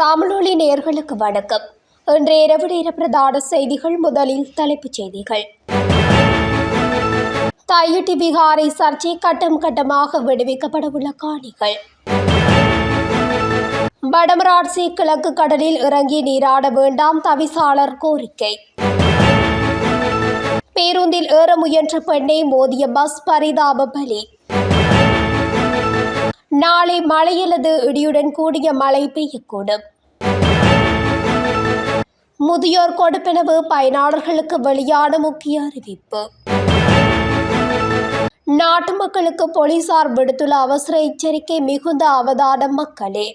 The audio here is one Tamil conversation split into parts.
தமிழொலி நேர்களுக்கு வணக்கம். இன்றைய இரவு நேர பிரதான செய்திகள் முதலில் தலைப்புச் செய்திகள். தையிட்டி விகாரை சர்ச்சை கட்டம் கட்டமாக விடுவிக்கப்படவுள்ள காணிகள். வடமராட்சி கிழக்கு கடலில் இறங்கி நீராட வேண்டாம் தவிசாளர் கோரிக்கை. பேருந்தில் ஏற முயன்ற பெண்ணை மோதிய பஸ் பரிதாப பலி. நாளை மழை அல்லது இடியுடன் கூடிய மழை பெய்யக்கூடும். முதியோர் கொடுப்பனவு பயனாளர்களுக்கு வெளியான முக்கிய அறிவிப்பு. நாட்டு மக்களுக்கு போலீசார் விடுத்துள்ள அவசர எச்சரிக்கை மிகுந்த அவதானம் மக்களே.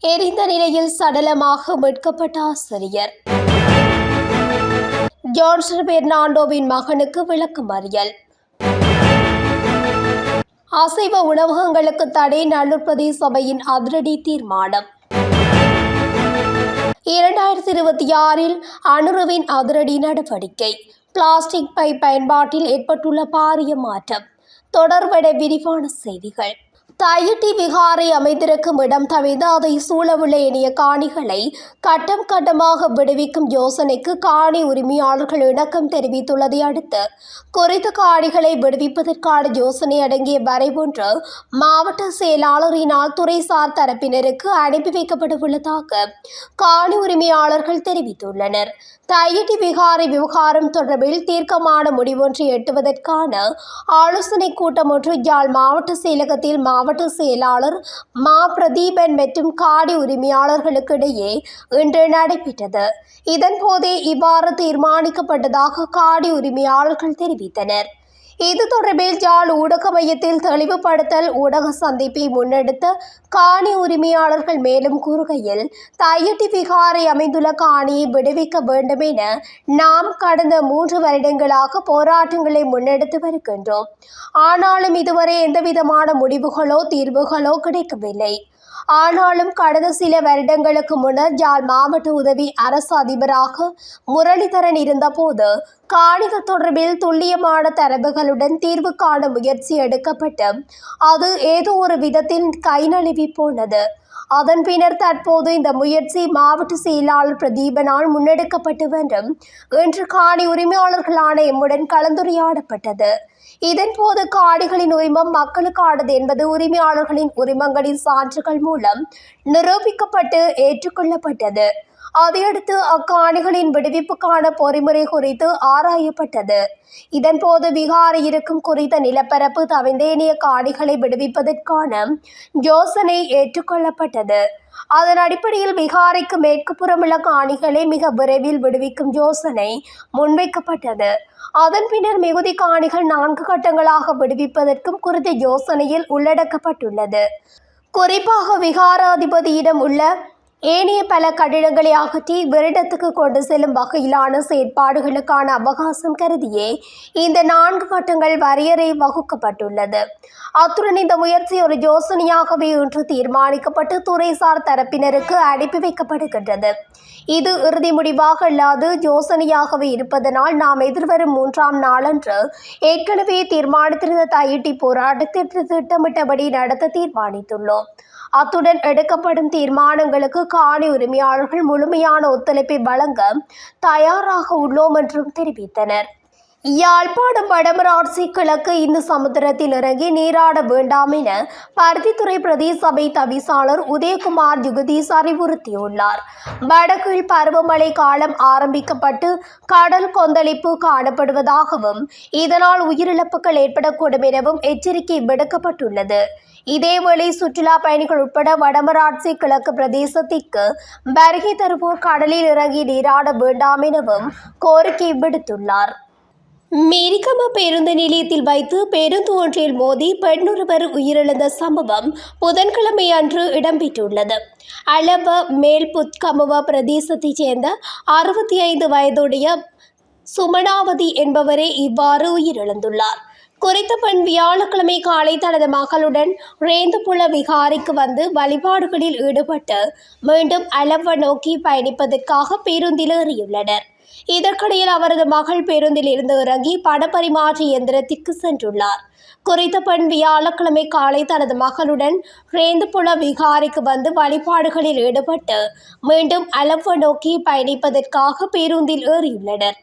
எரிந்த நிலையில் சடலமாக மீட்கப்பட்ட ஆசிரியர். ஜான்சன் பெர்னாண்டோவின் மகனுக்கு விளக்கமறியல் அசைவ உணவகங்களுக்கு தடை நல்லூர் சபையின் அதிரடி தீர்மானம். இரண்டாயிரத்தி இருபத்தி ஆறில் அனுருவின் அதிரடி நடவடிக்கை. பிளாஸ்டிக் பை பயன்பாட்டில் ஏற்பட்டுள்ள பாரிய மாற்றம். தொடர்பட விரிவான செய்திகள். தையிட்டி விகாரை அமைந்திருக்கும் இடம் தவிர அதை சூழவுள்ள இனிய காணிகளை கட்டம் கட்டமாக விடுவிக்கும் யோசனைக்கு காணி உரிமையாளர்கள் இணக்கம் தெரிவித்துள்ளதை அடுத்து குறித்த காணிகளை விடுவிப்பதற்கான யோசனை அடங்கிய வரைவொன்று மாவட்ட செயலாளரினால் துறைசார் தரப்பினருக்கு அனுப்பி வைக்கப்படவுள்ளதாக காணி உரிமையாளர்கள் தெரிவித்துள்ளனர். தையிட்டி விகாரை விவகாரம் தொடர்பில் தீர்க்கமான முடிவொன்றை எட்டுவதற்கான ஆலோசனை கூட்டம் ஒன்று யாழ் மாவட்ட செயலகத்தில் மாவட்ட செயலாளர் மா. பிரதீபன் மற்றும் காடி உரிமையாளர்களுக்கு இடையே இன்று நடைபெற்றது. இதன்போதே இவ்வாறு தீர்மானிக்கப்பட்டதாக காடி உரிமையாளர்கள் தெரிவித்தனர். இது தொடர்பில் யாழ் ஊடக மையத்தில் தெளிவுபடுத்தல் ஊடக சந்திப்பை முன்னெடுத்த காணி உரிமையாளர்கள் மேலும் கூறுகையில் தையட்டி விகாரை அமைந்துள்ள காணியை விடுவிக்க வேண்டும் என நாம் கடந்த மூன்று வருடங்களாக போராட்டங்களை முன்னெடுத்து வருகின்றோம். ஆனாலும் இதுவரை எந்தவிதமான முடிவுகளோ தீர்வுகளோ கிடைக்கவில்லை. ஆனாலும் கடந்த சில வருடங்களுக்கு முன்னர் ஜால் மாவட்ட உதவி அரசு அதிபராக முரளிதரன் இருந்தபோது காணிகள் தொடர்பில் துல்லியமான தரவுகளுடன் தீர்வு காண முயற்சி எடுக்கப்பட்டு அது ஏதோ ஒரு விதத்தில் கை நழுவி போனது. அதன் பின்னர் தற்போது இந்த முயற்சி மாவட்ட செயலாளர் பிரதீபனால் முன்னெடுக்கப்பட்டு வரும் இன்று காணி உரிமையாளர்களான எம்முடன் கலந்துரையாடப்பட்டது. இதன்போது காணிகளின் உரிமம் மக்களுக்கானது என்பது உரிமையாளர்களின் உரிமங்களின் சான்றுகள் மூலம் நிரூபிக்கப்பட்டு ஏற்றுக்கொள்ளப்பட்டது. அதையடுத்து அக்காணிகளின் விடுவிப்புக்கான பொறிமுறை குறித்து ஆராயப்பட்டது. இதன்போது விகாரை இருக்கும் குறித்த நிலப்பரப்பு தவிந்தேனிய காணிகளை விடுவிப்பதற்கான யோசனை ஏற்றுக்கொள்ளப்பட்டது. அதன் அடிப்படையில் விகாரைக்கு மேற்கு புறமுள்ள காணிகளை மிக விரைவில் விடுவிக்கும் யோசனை முன்வைக்கப்பட்டது. அதன் பின்னர் மிகுதி காணிகள் நான்கு கட்டங்களாக விடுவிப்பதற்கும் குறித்த யோசனையில் உள்ளடக்கப்பட்டுள்ளது. குறிப்பாக விகாராதிபதியிடம் உள்ள ஏனைய பல கட்டிடங்களை அகற்றி வருடத்துக்கு கொண்டு செல்லும் வகையிலான செயற்பாடுகளுக்கான அவகாசம் கருதியே இந்த நான்கு கட்டங்கள் வரையறை வகுக்கப்பட்டுள்ளது. அத்துடன் இந்த முயற்சி ஒரு யோசனையாகவே இன்று தீர்மானிக்கப்பட்டு துறைசார் தரப்பினருக்கு அனுப்பி வைக்கப்படுகின்றது. இது இறுதி முடிவாக அல்லாது யோசனையாகவே இருப்பதனால் நாம் எதிர்வரும் மூன்றாம் நாளன்று ஏற்கனவே தீர்மானித்திருந்த தையிட்டி போராட்டத்திற்கு திட்டமிட்டபடி நடத்த தீர்மானித்துள்ளோம். அத்துடன் எடுக்கப்படும் தீர்மானங்களுக்கு காணி உரிமையாளர்கள் முழுமையான ஒத்துழைப்பை வழங்க தயாராக உள்ளோம் என்றும் தெரிவித்தனர். யாழ்ப்பாணம் வடமராட்சி கிழக்கு இந்து சமுத்திரத்தில் இறங்கி நீராட வேண்டாம் என பருத்தித்துறை பிரதேச சபை தவிசாளர் உதயகுமார் ஜுகதீஷ் அறிவுறுத்தியுள்ளார். வடக்கில் பருவமழை காலம் ஆரம்பிக்கப்பட்டு கடல் கொந்தளிப்பு காணப்படுவதாகவும் இதனால் உயிரிழப்புகள் ஏற்படக்கூடும் எனவும் எச்சரிக்கை விடுக்கப்பட்டுள்ளது. இதேவேளை சுற்றுலா பயணிகள் உட்பட வடமராட்சி கிழக்கு பிரதேசத்திற்கு வருகை தருவோர் கடலில் இறங்கி நீராட வேண்டாம் எனவும் கோரிக்கை விடுத்துள்ளார். மேரிகம பேருந்து நிலையத்தில் வைத்து பேருந்து ஒன்றில் மோதி பெண்ணொருவர் உயிரிழந்த சம்பவம் புதன்கிழமை அன்று இடம்பெற்றுள்ளது. அளவ மேல்புத்கமுவ பிரதேசத்தைச் சேர்ந்த அறுபத்தி ஐந்து வயதுடைய சுமணாவதி என்பவரே இவ்வாறு உயிரிழந்துள்ளார். குறித்த பெண் வியாழக்கிழமை காலை தனது மகளுடன் ரேந்துபுல விகாரிக்கு வந்து வழிபாடுகளில் ஈடுபட்டு மீண்டும் அலவ நோக்கி பயணிப்பதற்காக பேருந்தில் ஏறியுள்ளனர். இதற்கிடையில் அவரது மகள் பேருந்தில் இருந்து இறங்கி பணப்பரிமாற்ற இயந்திரத்திற்கு சென்றுள்ளார். குறித்த பெண் வியாழக்கிழமை காலை தனது மகளுடன் ரேந்துபுல விகாரிக்கு வந்து வழிபாடுகளில் ஈடுபட்டு மீண்டும் அலவ நோக்கி பயணிப்பதற்காக பேருந்தில் ஏறியுள்ளனர்.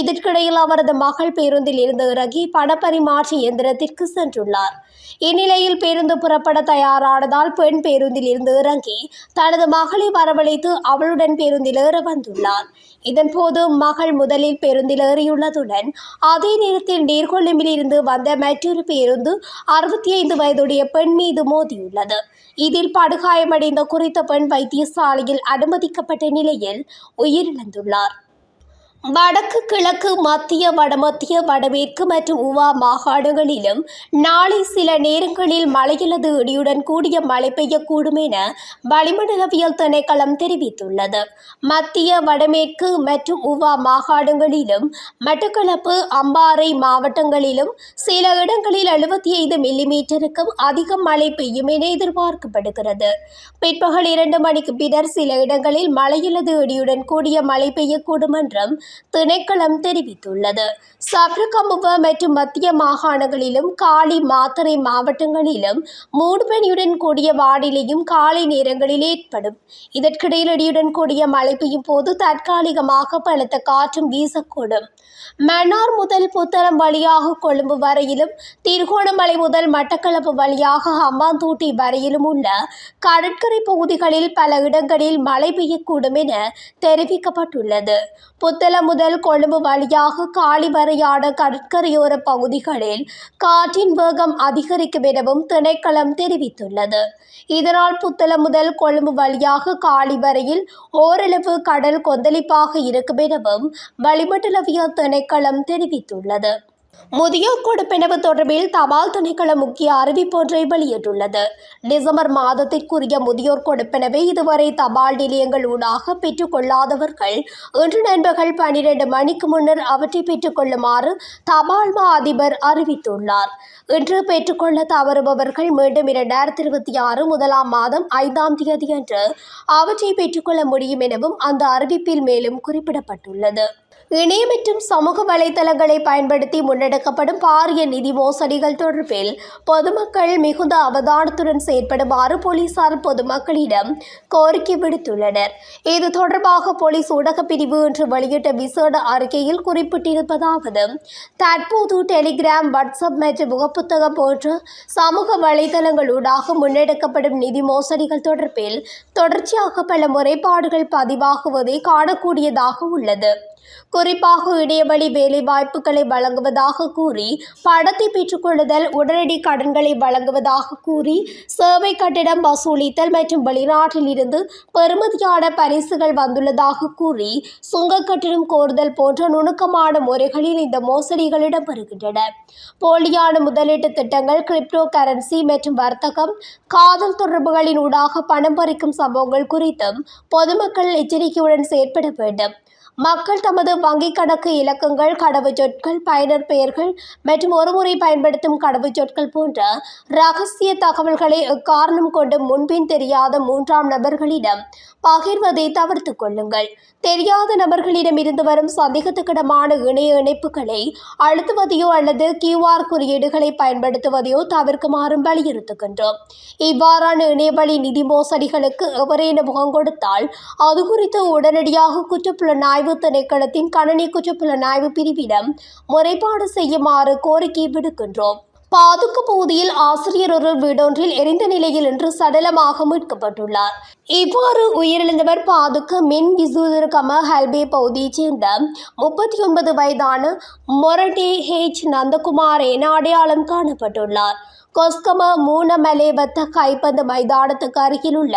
இதற்கிடையில் அவரது மகள் பேருந்தில் இருந்து இறங்கி பணப்பரிமாற்ற இயந்திரத்திற்கு சென்றுள்ளார். இந்நிலையில் பேருந்து புறப்பட தயாரானதால் பெண் பேருந்தில் இருந்து இறங்கி தனது மகளை வரவழைத்து அவளுடன் பேருந்தில் ஏற வந்துள்ளார். இதன்போது மகள் முதலில் பேருந்தில் ஏறியுள்ளதுடன் அதே நேரத்தில் நீர்கொழும்பில் இருந்து வந்த மற்றொரு பேருந்து அறுபத்தி ஐந்து வயதுடைய பெண் மீது மோதியுள்ளது. இதில் படுகாயமடைந்த குறித்த பெண் வைத்தியசாலையில் அனுமதிக்கப்பட்ட நிலையில் உயிரிழந்துள்ளார். வடக்கு கிழக்கு மத்திய வடமத்திய வடமேற்கு மற்றும் உவா மாகாணங்களிலும் நாளை சில நேரங்களில் மழையல்லது இடியுடன் கூடிய மழை பெய்யக்கூடும் என வளிமண்டலவியல் திணைக்களம் தெரிவித்துள்ளது. மத்திய வடமேற்கு மற்றும் உவா மாகாணங்களிலும் மட்டக்களப்பு அம்பாறை மாவட்டங்களிலும் சில இடங்களில் எழுபத்தி ஐந்து மில்லிமீட்டருக்கும் அதிகம் மழை பெய்யும் என எதிர்பார்க்கப்படுகிறது. பிற்பகல் இரண்டு மணிக்கு பின்னர் சில இடங்களில் மழையல்லது இடியுடன் கூடிய மழை பெய்யக்கூடும் என்றும் திணைக்களம் தெரிவித்துள்ளது. சப்ரகமுவ மற்றும் மத்திய மாகாணங்களிலும் காலி மாத்தறை மாவட்டங்களிலும் மூடுபனியுடன் கூடிய வானிலையும் காலை நேரங்களில் ஏற்படும். இதற்கிடையில் இடியுடன் கூடிய மழை பெய்யும் போது தற்காலிகமாக பலத்த காற்றும் வீசக்கூடும். மன்னார் முதல் புத்தளம் வழியாக கொழும்பு வரையிலும் திருகோணமலை முதல் மட்டக்களப்பு வழியாக ஹம்பாந்தோட்டை வரையிலும் உள்ள கடற்கரை பகுதிகளில் பல இடங்களில் மழை பெய்யக்கூடும் என தெரிவிக்கப்பட்டுள்ளது. புத்தளம் முதல் கொழும்பு வழியாக காலி வரையான கடற்கரையோர பகுதிகளில் காற்றின் வேகம் அதிகரிக்கும் எனவும் திணைக்களம் தெரிவித்துள்ளது. இதனால் புத்தளம் முதல் கொழும்பு வழியாக காலி வரையில் ஓரளவு கடல் கொந்தளிப்பாக இருக்கும் எனவும் வளிமண்டலவியல் திணைக்களம் தெரிவித்துள்ளது. முதியோர் கொடுப்பனவு தொடர்பில் தபால் திணைக்களம் முக்கிய அறிவிப்பு ஒன்றை வெளியிட்டுள்ளது. டிசம்பர் மாதத்திற்குரிய முதியோர் கொடுப்பினவை இதுவரை தபால் நிலையங்கள் ஊடாக பெற்றுக்கொள்ளாதவர்கள் இன்று நண்பகல் பனிரெண்டு மணிக்கு முன்னர் அவற்றை பெற்றுக்கொள்ளுமாறு தபால் மா அதிபர் அறிவித்துள்ளார். இன்று பெற்றுக்கொள்ள தவறுபவர்கள் மீண்டும் இரண்டாயிரத்தி இருபத்தி ஆறு முதலாம் மாதம் ஐந்தாம் தேதி அன்று அவற்றை பெற்றுக்கொள்ள முடியும் எனவும் அந்த அறிவிப்பில் மேலும் குறிப்பிடப்பட்டுள்ளது. இணைய மற்றும் சமூக வலைதளங்களை பயன்படுத்தி முன்னெடுக்கப்படும் பாரிய நிதி மோசடிகள் தொடர்பில் பொதுமக்கள் மிகுந்த அவதானத்துடன் செயற்படுமாறு போலீசார் பொதுமக்களிடம் கோரிக்கை விடுத்துள்ளனர். இது தொடர்பாக போலீஸ் ஊடகப் பிரிவு இன்று வெளியிட்ட விசேட அறிக்கையில் குறிப்பிட்டிருப்பதாவது தற்போது டெலிகிராம் வாட்ஸ்அப் மற்றும் முகப்புத்தகம் போன்ற சமூக வலைதளங்களூடாக முன்னெடுக்கப்படும் நிதி மோசடிகள் தொடர்பில் தொடர்ச்சியாக பல முறைப்பாடுகள் பதிவாகுவதை காணக்கூடியதாக உள்ளது. குறிப்பாக இடையவழி வேலை வாய்ப்புகளை வழங்குவதாக கூறி பணத்தை பெற்றுக்கொள்ளுதல் உடனடி கடன்களை வழங்குவதாக கூறி சேவை கட்டிடம் வசூலித்தல் மற்றும் வெளிநாட்டில் இருந்து பெறுமதியான பரிசுகள் வந்துள்ளதாக கூறி சுங்க கட்டிடம் கோருதல் போன்ற நுணுக்கமான முறைகளில் இந்த மோசடிகள் இடம்பெறுகின்றன. போலியான முதலீட்டு திட்டங்கள் கிரிப்டோ கரன்சி மற்றும் வர்த்தகம் காதல் தொடர்புகளின் ஊடாக பணம் பறிக்கும் சம்பவங்கள் குறித்தும் பொதுமக்கள் எச்சரிக்கையுடன் செயற்பட வேண்டும். மக்கள் தமது வங்கிக் கணக்கு இலக்கங்கள் கடவுச்சொற்கள் பயனர் பெயர்கள் மற்றும் ஒருமுறை பயன்படுத்தும் கடவுச்சொற்கள் போன்ற ரகசிய தகவல்களை காரணம் கொண்டு முன்பின் தெரியாத மூன்றாம் நபர்களிடம் பகிர்வதை தவிர்த்து கொள்ளுங்கள். தெரியாத நபர்களிடம் இருந்து வரும் சந்தேகத்துக்கிடமான இணைய இணைப்புகளை அழுத்துவதையோ அல்லது கியூஆர் குறியீடுகளை பயன்படுத்துவதையோ தவிர்க்குமாறும் வலியுறுத்துகின்றோம். இவ்வாறான இணையவழி நிதி மோசடிகளுக்கு எவரேனும் முகம் கொடுத்தால் அது குறித்து உடனடியாக குற்றப்புலனாய்வு திணைக்களத்தின் கணனி குற்றப்புலனாய்வு பிரிவிடம் முறைப்பாடு செய்யுமாறு கோரிக்கை விடுக்கின்றோம். பாதுக்கு பகுதியில் ஆசிரியர் ஒரு வீடொன்றில் எரிந்த நிலையில் இன்று சடலமாக மீட்கப்பட்டுள்ளார். இவ்வாறு உயிரிழந்தவர் பாதுக்கு மின் விசுதர்கம ஹல்பே பகுதியைச் சேர்ந்த முப்பத்தி ஒன்பது வயதான மொரடே ஹெச் நந்தகுமார் என அடையாளம் காணப்பட்டுள்ளார். கொஸ்கம மூனமலேபத்த கைப்பந்து மைதானத்துக்கு அருகில் உள்ள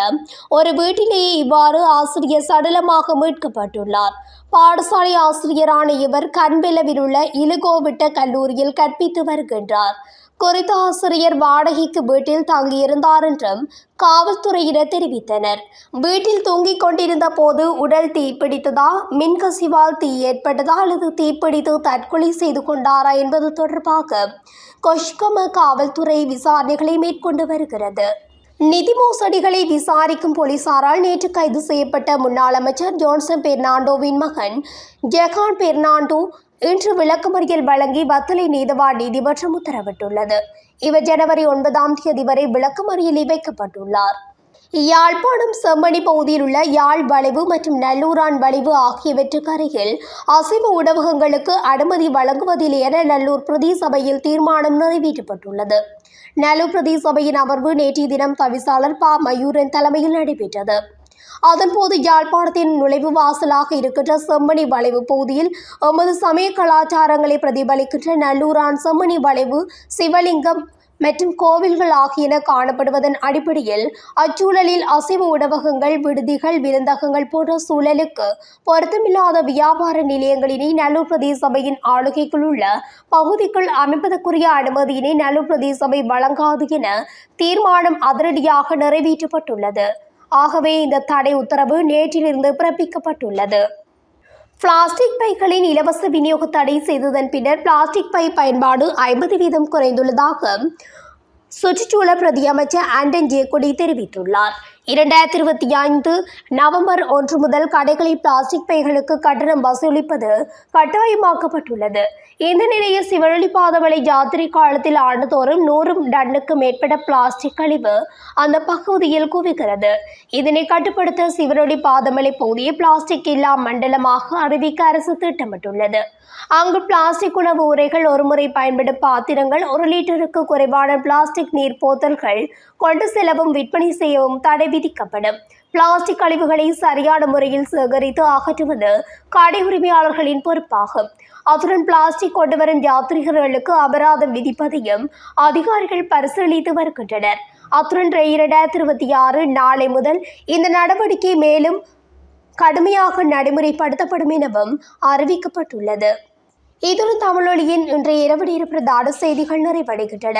ஒரு வீட்டிலேயே இவ்வாறு ஆசிரியர் சடலமாக மீட்கப்பட்டுள்ளார். பாடசாலை ஆசிரியரான இவர் கண்பெலவில் உள்ள இலுகோவிட்ட கல்லூரியில் கற்பித்து வருகின்றார். குறித்த ஆசிரியர் வாடகைக்கு வீட்டில் தங்கியிருந்தார் என்றும் காவல்துறையினர் தெரிவித்தனர். வீட்டில் தூங்கிக் கொண்டிருந்த போது உடல் தீப்பிடித்ததா மின்கசிவால் தீ ஏற்பட்டதா அல்லது தீப்பிடித்து தற்கொலை செய்து கொண்டாரா என்பது தொடர்பாக கொஷ்கம காவல்துறை விசாரணைகளை மேற்கொண்டு வருகிறது. நிதி மோசடிகளை விசாரிக்கும் போலீசாரால் நேற்று கைது செய்யப்பட்ட முன்னாள் அமைச்சர் ஜோன்சன் பெர்னாண்டோவின் மகன் ஜெகான் பெர்னாண்டோ இன்று விளக்கமறியல் வழங்கி வத்தலை நீதவான் நீதிமன்றம் உத்தரவிட்டுள்ளது. இவர் ஜனவரி ஒன்பதாம் தேதி வரை விளக்கமறியலில் வைக்கப்பட்டுள்ளார். யாழ்ப்பாணம் செம்மணி பகுதியில் உள்ள யாழ் வளைவு மற்றும் நல்லூரான் வளைவு ஆகியவற்றுக்கு அருகில் அசைவ உணவகங்களுக்கு அனுமதி வழங்குவதில் என நல்லூர் பிரதி சபையில் தீர்மானம் நிறைவேற்றப்பட்டுள்ளது. நல்லூர் பிரதி சபையின் அமர்வு நேற்றைய தினம் தவிசாளர் ப. மயூரன் தலைமையில் நடைபெற்றது. அதன்போது யாழ்ப்பாணத்தின் நுழைவு வாசலாக இருக்கின்ற செம்மணி வளைவு பகுதியில் எமது சமய கலாச்சாரங்களை பிரதிபலிக்கின்ற நல்லூரான் செம்மணி வளைவு சிவலிங்கம் மற்றும் கோவில்கள் ஆகியன காணப்படுவதன் அடிப்படையில் அச்சூழலில் அசைவ உணவகங்கள் விடுதிகள் விருந்தகங்கள் போன்ற சூழலுக்கு பொருத்தமில்லாத வியாபார நிலையங்களினை நல்லூர் பிரதேச சபையின் ஆளுகைக்குள் உள்ள பகுதிக்குள் அமைப்பதற்குரிய அனுமதியினை நல்லூர் பிரதேச சபை வழங்காது என தீர்மானம் அதிரடியாக நிறைவேற்றப்பட்டுள்ளது. ஆகவே இந்த தடை உத்தரவு நேற்றிலிருந்து பிறப்பிக்கப்பட்டுள்ளது. பிளாஸ்டிக் பைகளின் இலவச விநியோக தடை செய்ததன் பின்னர் பிளாஸ்டிக் பை பயன்பாடு ஐம்பது வீதம் குறைந்துள்ளதாக சுற்றுச்சூழல் பிரதி அமைச்சர் ஆண்டன் ஜேக்குடி தெரிவித்துள்ளார். இரண்டாயிரத்தி இருபத்தி ஐந்து நவம்பர் ஒன்று முதல் கடைகளில் பிளாஸ்டிக் பைகளுக்கு கட்டணம் வசூலிப்பது கட்டாயமாக்கப்பட்டுள்ளது. இந்த நிலையில் சிவழலி பாதமலை யாத்திரை காலத்தில் ஆண்டுதோறும் நூறு டன்னுக்கு மேற்பட்ட பிளாஸ்டிக் கழிவு அந்த பகுதியில் குவிக்கிறது இதனை கட்டுப்படுத்த சிவனொளி பாதமலை பகுதியை பிளாஸ்டிக் இல்லா மண்டலமாக அறிவிக்க அரசு திட்டமிட்டுள்ளது. அங்கு பிளாஸ்டிக் உணவு உரைகள் ஒருமுறை பயன்படும் பாத்திரங்கள் ஒரு லிட்டருக்கு குறைவான பிளாஸ்டிக் நீர் போத்தல்கள் கொண்டு செல்லவும் விற்பனை செய்யவும் தடை விதிக்கப்படும். பிளாஸ்டிக் கழிவுகளை சரியான முறையில் சேகரித்து அகற்றுவது கடை உரிமையாளர்களின் பொறுப்பாகும். அத்துடன் பிளாஸ்டிக் கொண்டு வரும் அபராதம் விதிப்பதையும் அதிகாரிகள் பரிசீலித்து வருகின்றனர். அத்துடன் இரண்டாயிரத்தி இருபத்தி ஆறு நாளை முதல் இந்த நடவடிக்கை மேலும் கடுமையாக நடைமுறைப்படுத்தப்படும் எனவும் அறிவிக்கப்பட்டுள்ளது. இதுடன் தமிழொலியின் இன்றைய இரவு நேர பிரதான செய்திகள் நிறைவடைகின்றன.